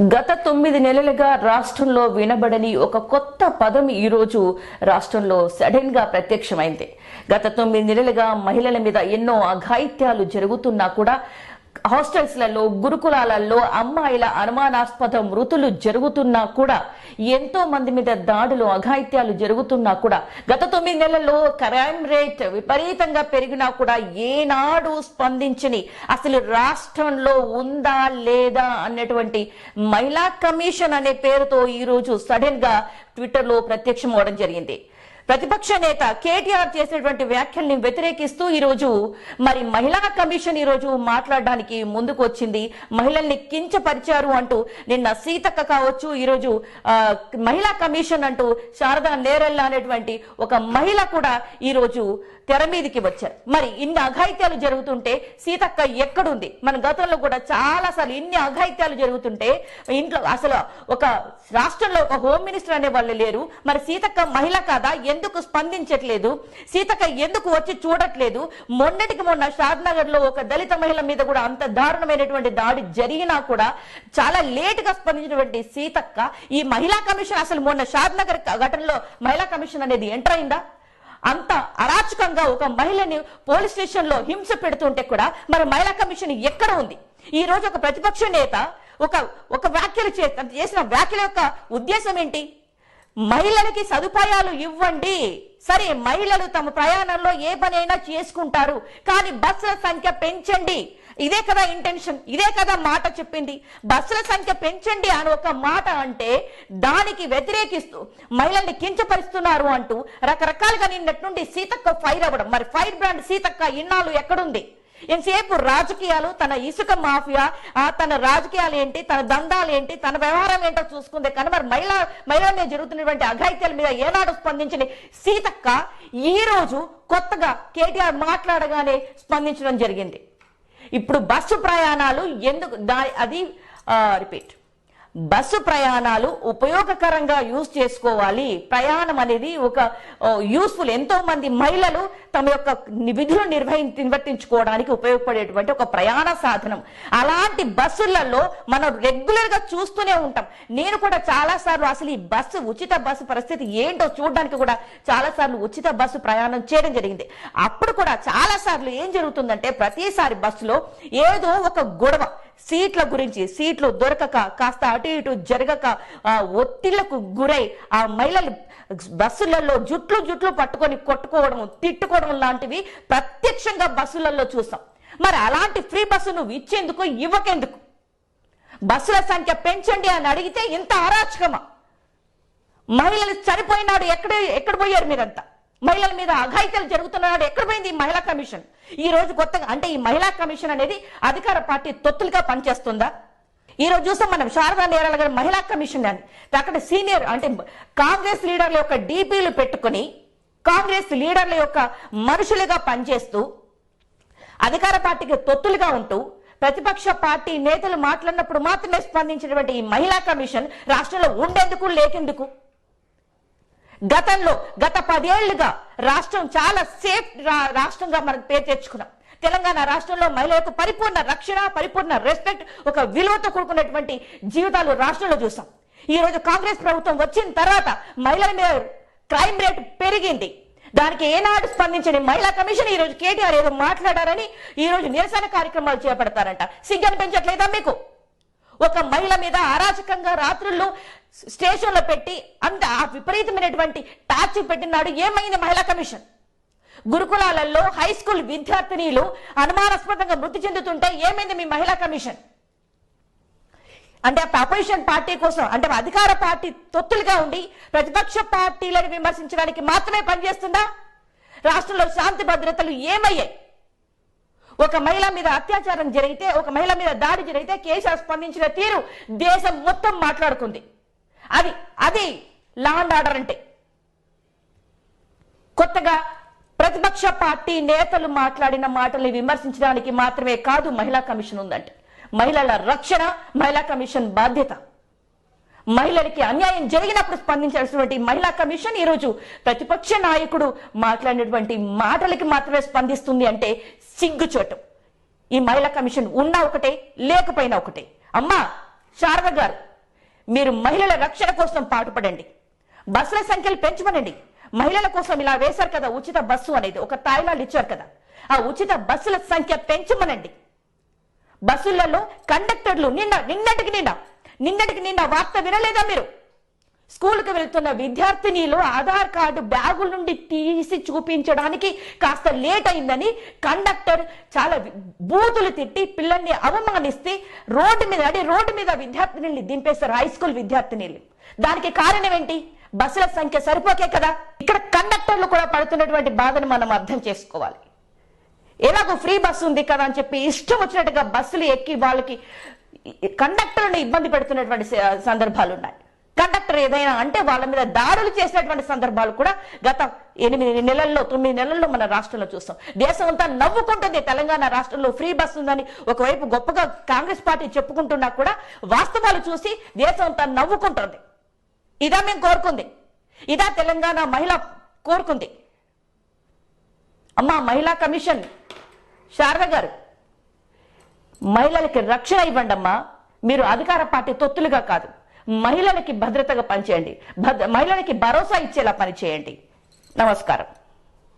గత తొమ్మిది నెలలుగా రాష్ట్రంలో వినబడని ఒక కొత్త పదం ఈరోజు రాష్ట్రంలో సడన్గా ప్రత్యక్షమైంది. గత తొమ్మిది నెలలుగా మహిళల మీద ఎన్నో అఘాయిత్యాలు జరుగుతున్నా కూడా హాస్టల్స్లలో గురుకులాలలో అమ్మాయిల అనుమానాస్పద మృతులు జరుగుతున్నా కూడా ఎంతో మంది మీద దాడులు అఘాయిత్యాలు జరుగుతున్నా కూడా గత తొమ్మిది నెలల్లో క్రైమ్ రేట్ విపరీతంగా పెరిగినా కూడా ఏనాడు స్పందించని అసలు రాష్ట్రంలో ఉందా లేదా అన్నటువంటి మహిళా కమిషన్ అనే పేరుతో ఈ రోజు సడన్గా ట్విట్టర్లో ప్రత్యక్షం అవడం జరిగింది. ప్రతిపక్ష నేత కేటీఆర్ చేసినటువంటి వ్యాఖ్యల్ని వ్యతిరేకిస్తూ ఈ రోజు మరి మహిళా కమిషన్ ఈ రోజు మాట్లాడడానికి ముందుకు వచ్చింది మహిళల్ని కించపరిచారు అంటూ నిన్న సీతక్క కావచ్చు ఈ రోజు మహిళా కమిషన్ అంటూ శారదా నేరెల్ల అనేటువంటి ఒక మహిళ కూడా ఈ రోజు తెర మీదికి వచ్చారు. మరి ఇన్ని అఘాయిత్యాలు జరుగుతుంటే సీతక్క ఎక్కడుంది? మన గతంలో కూడా చాలా సార్లు ఇన్ని అఘాయిత్యాలు జరుగుతుంటే ఇంట్లో అసలు ఒక రాష్ట్రంలో ఒక హోమ్ మినిస్టర్ అనే వాళ్ళు లేరు. మరి సీతక్క మహిళ కాదా? ఎందుకు స్పందించట్లేదు? సీతక్క ఎందుకు వచ్చి చూడట్లేదు? మొన్నటికి మొన్న షాద్నగర్లో ఒక దళిత మహిళ మీద కూడా అంత దారుణమైనటువంటి దాడి జరిగినా కూడా చాలా లేట్గా స్పందించినటువంటి సీతక్క ఈ మహిళా కమిషన్ అసలు మొన్న షాద్ నగర్ ఘటనలో మహిళా కమిషన్ అనేది ఎంటర్ అయిందా? అంత అరాచకంగా ఒక మహిళని పోలీస్ స్టేషన్లో హింస పెడుతుంటే కూడా మరి మహిళా కమిషన్ ఎక్కడ ఉంది? ఈ రోజు ఒక ప్రతిపక్ష నేత ఒక ఒక వ్యాఖ్యలు చేసిన వ్యాఖ్యల యొక్క ఉద్దేశం ఏంటి? మహిళలకి సదుపాయాలు ఇవ్వండి. సరే మహిళలు తమ ప్రయాణంలో ఏ పనైనా చేసుకుంటారు. కానీ బస్సుల సంఖ్య పెంచండి. ఇదే కదా ఇంటెన్షన్ ఇదే కదా మాట చెప్పింది. బస్సుల సంఖ్య పెంచండి అని ఒక మాట అంటే దానికి వ్యతిరేకిస్తూ మహిళల్ని కించపరుస్తున్నారు అంటూ రకరకాలుగా నిన్నటి నుండి సీతక్క ఫైర్ అవ్వడం. మరి ఫైర్ బ్రాండ్ సీతక్క ఇన్నాళ్ళు ఎక్కడుంది? ఇంతసేపు రాజకీయాలు తన ఇసుక మాఫియా తన రాజకీయాలు ఏంటి తన దందాలు ఏంటి తన వ్యవహారం ఏంటో చూసుకుందే. కానీ మరి మహిళ మహిళల మీద జరుగుతున్నటువంటి అఘాయిత్యాల మీద ఏనాడు స్పందించని సీతక్క ఈ రోజు కొత్తగా కేటీఆర్ మాట్లాడగానే స్పందించడం జరిగింది. ఇప్పుడు బస్సు ప్రయాణాలు ఎందుకు దా అది రిపీట్ బస్సు ప్రయాణాలు ఉపయోగకరంగా యూజ్ చేసుకోవాలి. ప్రయాణం అనేది ఒక యూస్ఫుల్ ఎంతో మంది మహిళలు తమ యొక్క విధులు నిర్వహి నిర్వర్తించుకోవడానికి ఉపయోగపడేటువంటి ఒక ప్రయాణ సాధనం. అలాంటి బస్సులలో మనం రెగ్యులర్గా చూస్తూనే ఉంటాం. నేను కూడా చాలా సార్లు అసలు ఈ బస్సు ఉచిత బస్సు పరిస్థితి ఏంటో చూడడానికి కూడా చాలా సార్లు ఉచిత బస్సు ప్రయాణం చేయడం జరిగింది. అప్పుడు కూడా చాలా సార్లు ఏం జరుగుతుందంటే ప్రతిసారి బస్సులో ఏదో ఒక గొడవ. సీట్ల గురించి సీట్లు దొరకక కాస్త అటు ఇటు జరగక ఆ ఒత్తిళ్ళకు గురై ఆ మహిళలు బస్సులలో జుట్లు జుట్లు పట్టుకొని కొట్టుకోవడం తిట్టుకోవడం లాంటివి ప్రత్యక్షంగా బస్సులలో చూస్తాం మరి అలాంటి ఫ్రీ బస్సు నువ్వు ఇచ్చేందుకు ఇవ్వకెందుకు? బస్సుల సంఖ్య పెంచండి అని అడిగితే ఇంత అరాచకమా? మహిళలు చనిపోయినాడు ఎక్కడ ఎక్కడ పోయారు మీరంతా? మహిళల మీద అఘాయిత్యాలు జరుగుతున్నాడు ఎక్కడ పోయింది ఈ మహిళా కమిషన్? ఈ రోజు కొత్తగా అంటే ఈ మహిళా కమిషన్ అనేది అధికార పార్టీ తొత్తులుగా పనిచేస్తుందా? ఈ రోజు చూస్తాం మనం శారదా నేరాల గారి మహిళా కమిషన్ అని. అక్కడ సీనియర్ అంటే కాంగ్రెస్ లీడర్ల యొక్క డీపీలు పెట్టుకొని కాంగ్రెస్ లీడర్ల యొక్క మనుషులుగా పనిచేస్తూ అధికార పార్టీకి తొత్తులుగా ఉంటూ ప్రతిపక్ష పార్టీ నేతలు మాట్లాడినప్పుడు మాత్రమే స్పందించినటువంటి ఈ మహిళా కమిషన్ రాష్ట్రంలో ఉండేందుకు లేకెందుకు? గతంలో గత పదేళ్ళుగా రాష్ట్రం చాలా సేఫ్ రాష్ట్రంగా మనకు పేరు తెచ్చుకున్నాం. తెలంగాణ రాష్ట్రంలో మహిళలకు పరిపూర్ణ రక్షణ పరిపూర్ణ రెస్పెక్ట్ ఒక విలువతో కూడుకున్నటువంటి జీవితాలు రాష్ట్రంలో చూసాం. ఈ రోజు కాంగ్రెస్ ప్రభుత్వం వచ్చిన తర్వాత మహిళల మీద క్రైమ్ రేట్ పెరిగింది. దానికి ఏనాడు స్పందించని మహిళా కమిషన్ ఈ రోజు కేటీఆర్ ఏదో మాట్లాడారని ఈ రోజు నిరసన కార్యక్రమాలు చేపడతారంట. సిగ్గని పెంచట్లేదా మీకు? ఒక మహిళ మీద అరాచకంగా రాత్రుల్లో స్టేషన్లో పెట్టి అంత ఆ విపరీతమైనటువంటి టార్చర్ పెట్టినాడు ఏమైంది మహిళా కమిషన్? గురుకులాలలో హై స్కూల్ విద్యార్థినీలు అనుమానాస్పదంగా మృతి చెందుతుంటే ఏమైంది మీ మహిళా కమిషన్? అంటే అపోజిషన్ పార్టీ కోసం అంటే అధికార పార్టీ తొత్తులుగా ఉండి ప్రతిపక్ష పార్టీలను విమర్శించడానికి మాత్రమే పనిచేస్తుందా? రాష్ట్రంలో శాంతి భద్రతలు ఏమయ్యాయి? ఒక మహిళ మీద అత్యాచారం జరిగితే ఒక మహిళ మీద దాడి జరిగితే కేసీఆర్ స్పందించిన తీరు దేశం మొత్తం మాట్లాడుకుంది. అది అది లా అండ్ ఆర్డర్ అంటే. కొత్తగా ప్రతిపక్ష పార్టీ నేతలు మాట్లాడిన మాటల్ని విమర్శించడానికి మాత్రమే కాదు మహిళా కమిషన్ ఉందంటే. మహిళల రక్షణ మహిళా కమిషన్ బాధ్యత. మహిళలకి అన్యాయం జరిగినప్పుడు స్పందించాల్సినటువంటి మహిళా కమిషన్ ఈ రోజు ప్రతిపక్ష నాయకుడు మాట్లాడినటువంటి మాటలకి మాత్రమే స్పందిస్తుంది అంటే సిగ్గుచోటు. ఈ మహిళా కమిషన్ ఉన్నా ఒకటే లేకపోయినా ఒకటే. అమ్మా శారద గారు మీరు మహిళల రక్షణ కోసం పాటుపడండి. బస్సుల సంఖ్యలు పెంచమనండి. మహిళల కోసం ఇలా వేశారు కదా ఉచిత బస్సు అనేది. ఒక తాయిలాలు ఇచ్చారు కదా. ఆ ఉచిత బస్సుల సంఖ్య పెంచమనండి. బస్సులలో కండక్టర్లు నిన్న నిన్నటికి నిన్న నిన్నటికి నిన్న వార్త వినలేదా మీరు? స్కూల్కి వెళ్తున్న విద్యార్థినిలు ఆధార్ కార్డు బ్యాగుల నుండి తీసి చూపించడానికి కాస్త లేట్ అయిందని కండక్టర్ చాలా బూతులు తిట్టి పిల్లల్ని అవమానిస్తే రోడ్డు మీద అంటే రోడ్డు మీద విద్యార్థినిల్ని దింపేశారు హై స్కూల్ విద్యార్థినిలు. దానికి కారణం ఏంటి? బస్సుల సంఖ్య సరిపోకే కదా? ఇక్కడ కండక్టర్లు కూడా పడుతున్నటువంటి బాధను మనం అర్థం చేసుకోవాలి. ఎలాగో ఫ్రీ బస్సు ఉంది కదా అని చెప్పి ఇష్టం వచ్చినట్టుగా బస్సులు ఎక్కి వాళ్ళకి కండక్టర్ని ఇబ్బంది పెడుతున్నటువంటి సందర్భాలు ఉన్నాయి కండక్టర్ ఏదైనా అంటే వాళ్ళ మీద దాడులు చేసినటువంటి సందర్భాలు కూడా గత ఎనిమిది నెలల్లో తొమ్మిది నెలల్లో మన రాష్ట్రంలో చూస్తాం. దేశం అంతా నవ్వుకుంటుంది. తెలంగాణ రాష్ట్రంలో ఫ్రీ బస్ ఉందని ఒకవైపు గొప్పగా కాంగ్రెస్ పార్టీ చెప్పుకుంటున్నా కూడా వాస్తవాలు చూసి దేశం అంతా నవ్వుకుంటుంది. ఇదా మేము కోరుకుంది. ఇదా తెలంగాణ మహిళ కోరుకుంది. అమ్మా మహిళా కమిషన్ శారద గారు మహిళలకి రక్షణ ఇవ్వండి అమ్మా మీరు అధికార పార్టీ తొత్తులుగా కాదు. మహిళలకి భద్రతగా పనిచేయండి. భద్ర మహిళలకి భరోసా ఇచ్చేలా పనిచేయండి. నమస్కారం.